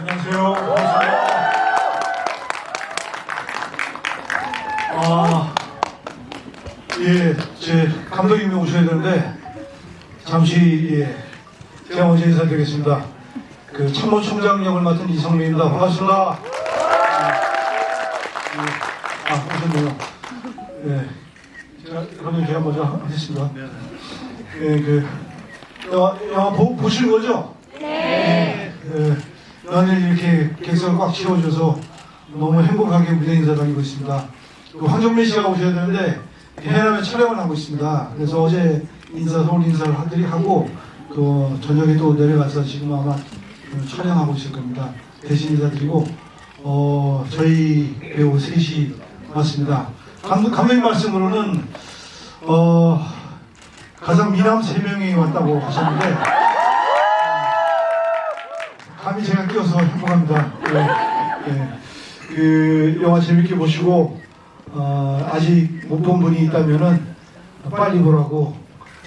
안녕하세요. 아, 예, 제 감독님이 오셔야 되는데 잠시 예, 제가 먼저 인사드리겠습니다. 그 참모총장 역을 맡은 이성민입니다. 반갑습니다. 예, 아, 오셨네요. 예, 제가 감독님 제가 먼저 하겠습니다. 예, 그 영화, 영화 보, 보신 거죠? 네. 예, 연일 이렇게 객석을 꽉 채워줘서 너무 행복하게 무대 인사 다니고 있습니다. 또 황정민 씨가 오셔야 되는데 해남에 촬영을 하고 있습니다. 그래서 어제 인사 서울 인사를 하들이 하고 그 저녁에 또 내려가서 지금 아마 그 촬영하고 있을 겁니다. 대신 인사드리고 어 저희 배우 셋이 왔습니다. 감독, 감독님 말씀으로는 어 가장 미남 세 명이 왔다고 하셨는데 감히 제가 끼어서 행복합니다. 예, 예. 그 영화 재밌게 보시고 어, 아직 못 본 분이 있다면은 빨리 보라고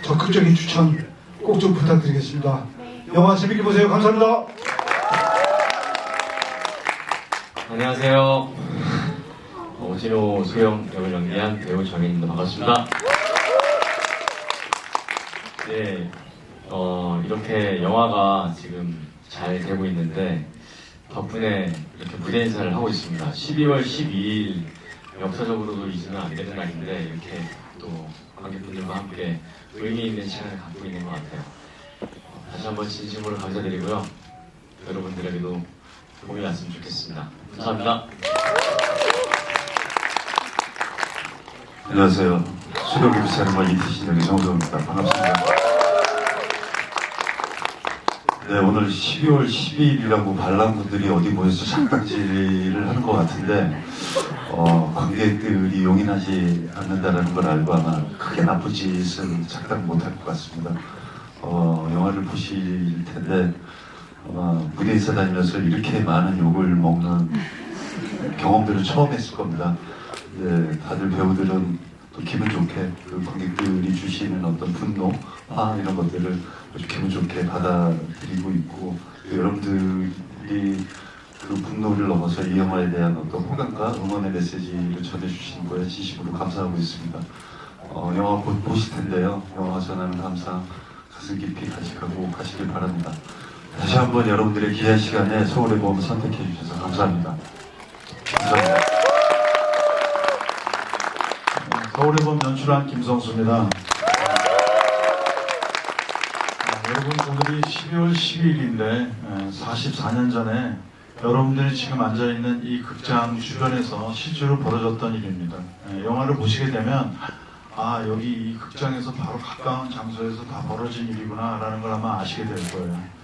적극적인 추천 꼭 좀 부탁드리겠습니다. 영화 재밌게 보세요. 감사합니다. 안녕하세요. 오진호 소영 역을 연기한 배우 정혜입니다. 반갑습니다. 네, 어, 이렇게 영화가 지금 잘 되고 있는데 덕분에 이렇게 무대 인사를 하고 있습니다. 12월 12일 역사적으로도 잊으면 안 되는 날인데 이렇게 또 관객분들과 함께 의미 있는 시간을 갖고 있는 것 같아요. 어, 다시 한번 진심으로 감사드리고요. 여러분들에게도 도움이 왔으면 좋겠습니다. 감사합니다. 안녕하세요. 수력이 비사령관 이태신 역의 정성입니다. 반갑습니다. 네, 오늘 12월 12일이라고 관람분들이 어디 모여서 작당질을 하는 것 같은데, 어, 관객들이 용인하지 않는다는 걸 알고 아마 크게 나쁜 짓은 작당 못할 것 같습니다. 어, 영화를 보실 텐데, 아마 무대 인사 다니면서 이렇게 많은 욕을 먹는 경험들을 처음 했을 겁니다. 네, 다들 배우들은 또 기분 좋게 그 관객들이 주시는 어떤 분노, 화 이런 것들을 아주 기분 좋게 받아들이고 있고 또 여러분들이 그 분노를 넘어서 이 영화에 대한 어떤 호감과 응원의 메시지를 전해주시는 거에 진심으로 감사하고 있습니다. 어, 영화 곧 보실 텐데요. 영화 전하는 항상 가슴 깊이 간직하고 가시길 바랍니다. 다시 한번 여러분들의 귀한 시간에 서울의 봄 선택해 주셔서 감사합니다. 감사합니다. 봄 연출한 김성수입니다. 아, 여러분 오늘이 12월 12일인데 44년 전에 여러분들이 지금 앉아 있는 이 극장 주변에서 실제로 벌어졌던 일입니다. 예, 영화를 보시게 되면 아 여기 이 극장에서 바로 가까운 장소에서 다 벌어진 일이구나 라는 걸 아마 아시게 될 거예요.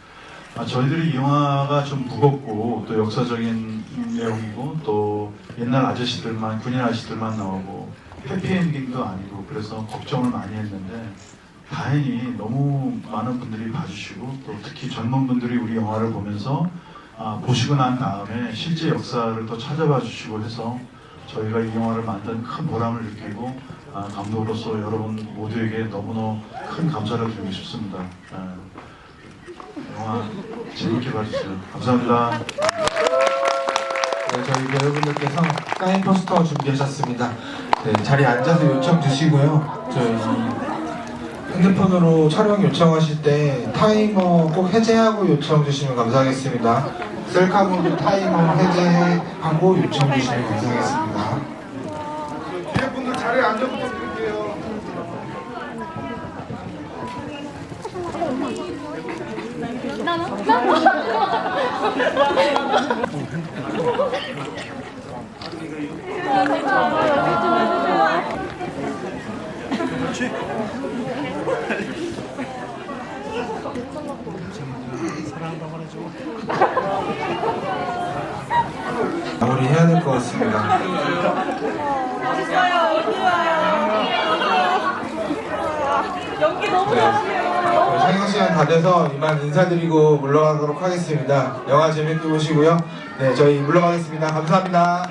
아, 저희들이 이 영화가 좀 무겁고 또 역사적인 내용이고 또 옛날 아저씨들만 군인 아저씨들만 나오고 해피엔딩도 아니고 그래서 걱정을 많이 했는데 다행히 너무 많은 분들이 봐주시고 또 특히 젊은 분들이 우리 영화를 보면서 아, 보시고 난 다음에 실제 역사를 또 찾아봐 주시고 해서 저희가 이 영화를 만든 큰 보람을 느끼고 아, 감독으로서 여러분 모두에게 너무너무 큰 감사를 드리고 싶습니다. 아, 영화 재밌게 봐주세요. 감사합니다. 네, 저희 여러분들께서 사인 포스터 준비하셨습니다. 네, 자리에 앉아서 요청 주시고요. 저희 핸드폰으로 촬영 요청하실 때 타이머 꼭 해제하고 요청 주시면 감사하겠습니다. 셀카 모드 타이머 해제하고 요청 주시면 감사하겠습니다. 뒤에 분들 자리에 앉아 부탁드릴게요. 마무리 해야 될 것 같습니다. 연기 너무 잘하세요. 상영 시간 다 돼서 이만 인사드리고 물러가도록 하겠습니다. 영화 재밌게 보시고요. 네, 저희 물러가겠습니다. 감사합니다.